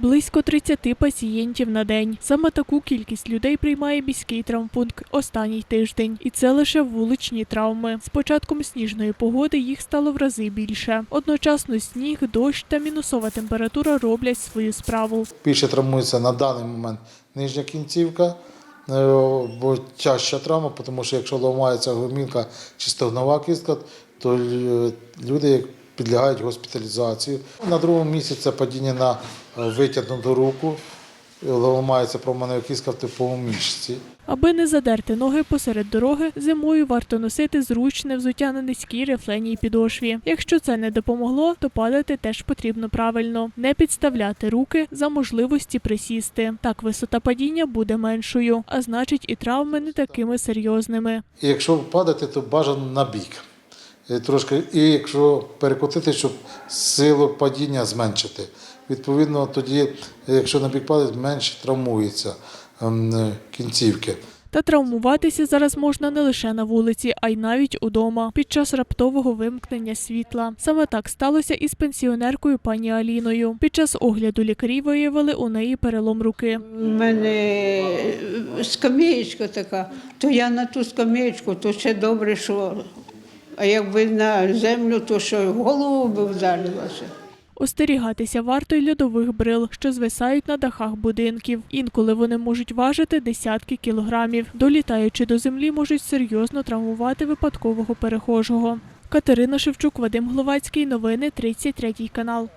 Близько 30 пацієнтів на день. Саме таку кількість людей приймає міський травмпункт останній тиждень. І це лише вуличні травми. З початком сніжної погоди їх стало в рази більше. Одночасно сніг, дощ та мінусова температура роблять свою справу. Більше травмується на даний момент нижня кінцівка, е, бо тяжча травма, тому що якщо ламається гомілка чи стогнова кістка, то е, люди підлягають госпіталізації. На другому місці це падіння на е, витягнуту руку, е, ламається променева кістка в типовому місці. Аби не задерти ноги посеред дороги, зимою варто носити зручне взуття на низькій рифленій підошві. Якщо це не допомогло, то падати теж потрібно правильно, не підставляти руки за можливості присісти. Так висота падіння буде меншою, а значить і травми не такими серйозними. І якщо падати, то бажано на бік. Е, Трошки, і якщо перекотити, щоб силу падіння зменшити. Відповідно, тоді, якщо на бік падає, менше травмується ем, е, кінцівки. Та травмуватися зараз можна не лише на вулиці, а й навіть удома під час раптового вимкнення світла. Саме так сталося і з пенсіонеркою пані Аліною. Під час огляду лікарі виявили у неї перелом руки. У мене скам'ячка така, то я на ту скам'ячку, то ще добре, що. А якби на землю, то що голову би вдарилася. Остерігатися варто й льодових брил, що звисають на дахах будинків. Інколи вони можуть важити десятки кілограмів. Долітаючи до землі, можуть серйозно травмувати випадкового перехожого. Катерина Шевчук, Вадим Гловацький. Новини 33 канал.